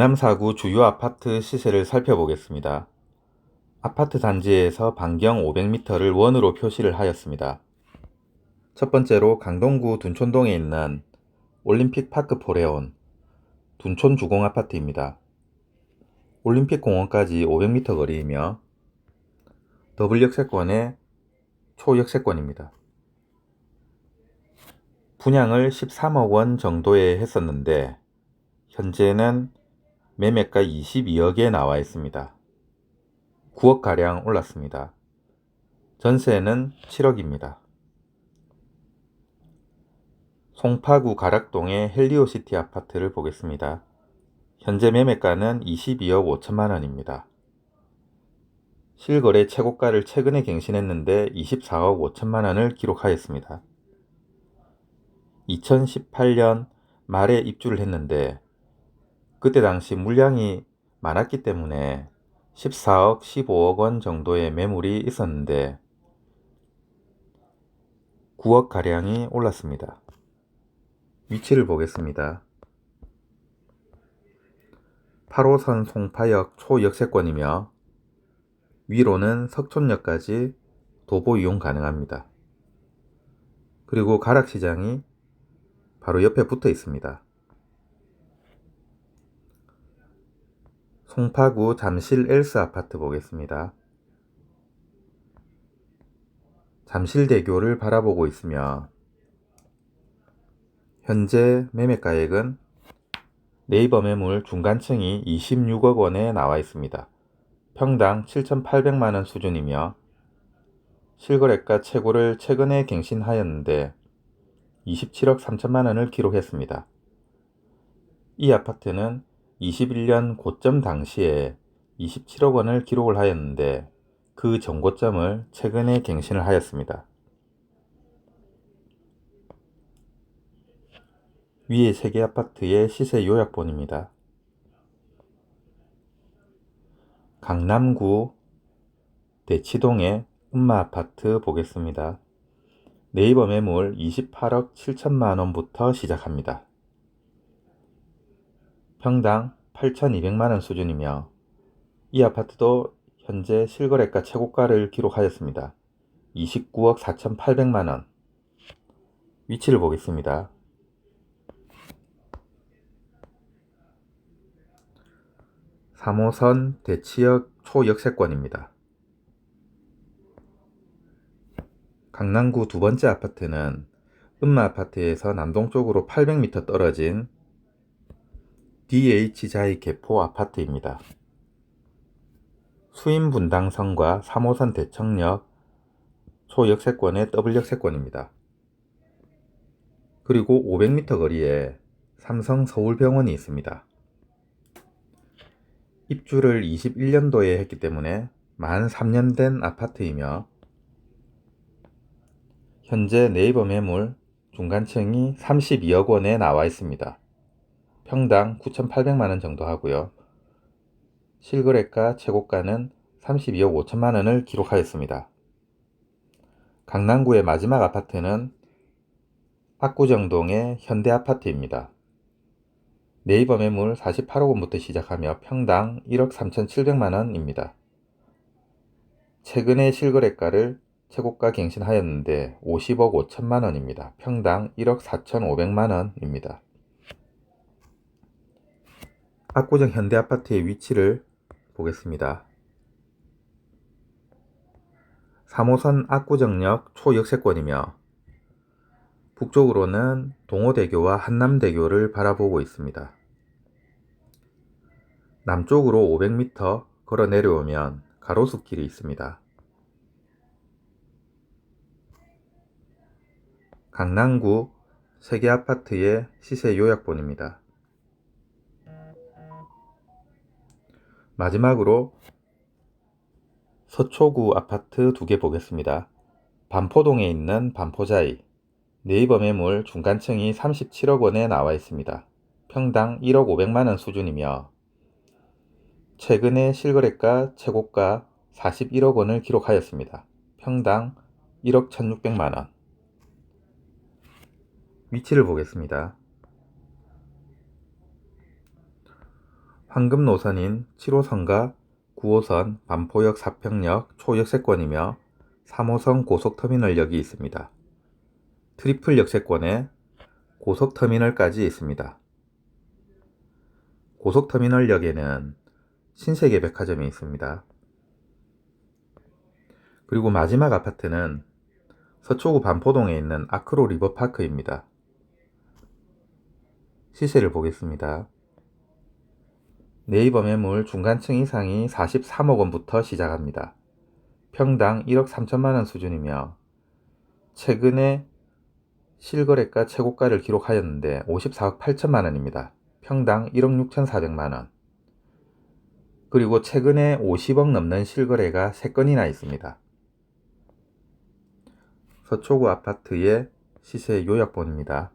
남사구 주요 아파트 시세를 살펴보겠습니다. 아파트 단지에서 반경 500m를 원으로 표시를 하였습니다. 첫 번째로 강동구 둔촌동에 있는 올림픽 파크 포레온 둔촌 주공 아파트입니다. 올림픽 공원까지 500m 거리이며 더블 역세권의 초역세권입니다. 분양을 13억 원 정도에 했었는데 현재는 매매가 22억에 나와 있습니다. 9억 가량 올랐습니다. 전세는 7억입니다. 송파구 가락동의 헬리오시티 아파트를 보겠습니다. 현재 매매가는 22억 5천만 원입니다. 실거래 최고가를 최근에 갱신했는데 24억 5천만 원을 기록하였습니다. 2018년 말에 입주를 했는데 그때 당시 물량이 많았기 때문에 14억, 15억 원 정도의 매물이 있었는데 9억 가량이 올랐습니다. 위치를 보겠습니다. 8호선 송파역 초역세권이며 위로는 석촌역까지 도보 이용 가능합니다. 그리고 가락시장이 바로 옆에 붙어 있습니다. 송파구 잠실 엘스 아파트 보겠습니다. 잠실대교를 바라보고 있으며 현재 매매가액은 네이버 매물 중간층이 26억 원에 나와 있습니다. 평당 7,800만 원 수준이며 실거래가 최고를 최근에 갱신하였는데 27억 3천만 원을 기록했습니다. 이 아파트는 21년 고점 당시에 27억 원을 기록을 하였는데 그 전고점을 최근에 갱신을 하였습니다. 위에 세개 아파트의 시세 요약본입니다. 강남구 대치동의 음마 아파트 보겠습니다. 네이버 매물 28억 7천만 원부터 시작합니다. 평당 8,200만 원 수준이며 이 아파트도 현재 실거래가 최고가를 기록하였습니다. 29억 4,800만 원. 위치를 보겠습니다. 3호선 대치역 초역세권입니다. 강남구 두 번째 아파트는 음마 아파트에서 남동쪽으로 800m 떨어진 DH자이 개포 아파트입니다. 수인 분당선과 3호선 대청역 초역세권의 더블 역세권입니다. 그리고 500m 거리에 삼성 서울병원이 있습니다. 입주를 21년도에 했기 때문에 만 3년 된 아파트이며 현재 네이버 매물 중간층이 32억 원에 나와 있습니다. 평당 9,800만 원 정도 하고요. 실거래가 최고가는 32억 5천만 원을 기록하였습니다. 강남구의 마지막 아파트는 압구정동의 현대아파트입니다. 네이버 매물 48억 원부터 시작하며 평당 1억 3,700만 원입니다. 최근에 실거래가를 최고가 갱신하였는데 50억 5천만 원입니다. 평당 1억 4,500만 원입니다. 압구정 현대아파트의 위치를 보겠습니다. 3호선 압구정역 초역세권이며 북쪽으로는 동호대교와 한남대교를 바라보고 있습니다. 남쪽으로 500m 걸어 내려오면 가로수길이 있습니다. 강남구 세계 아파트의 시세 요약본입니다. 마지막으로 서초구 아파트 두 개 보겠습니다. 반포동에 있는 반포자이 네이버 매물 중간층이 37억 원에 나와 있습니다. 평당 1억 500만 원 수준이며 최근에 실거래가 최고가 41억 원을 기록하였습니다. 평당 1억 1600만 원. 위치를 보겠습니다. 황금 노선인 7호선과 9호선 반포역 사평역 초역세권이며 3호선 고속터미널역이 있습니다. 트리플 역세권에 고속터미널까지 있습니다. 고속터미널역에는 신세계 백화점이 있습니다. 그리고 마지막 아파트는 서초구 반포동에 있는 아크로 리버파크입니다. 시세를 보겠습니다. 네이버 매물 중간층 이상이 43억 원부터 시작합니다. 평당 1억 3천만 원 수준이며 최근에 실거래가 최고가를 기록하였는데 54억 8천만 원입니다. 평당 1억 6천4백만 원. 그리고 최근에 50억 넘는 실거래가 3건이나 있습니다. 서초구 아파트의 시세 요약본입니다.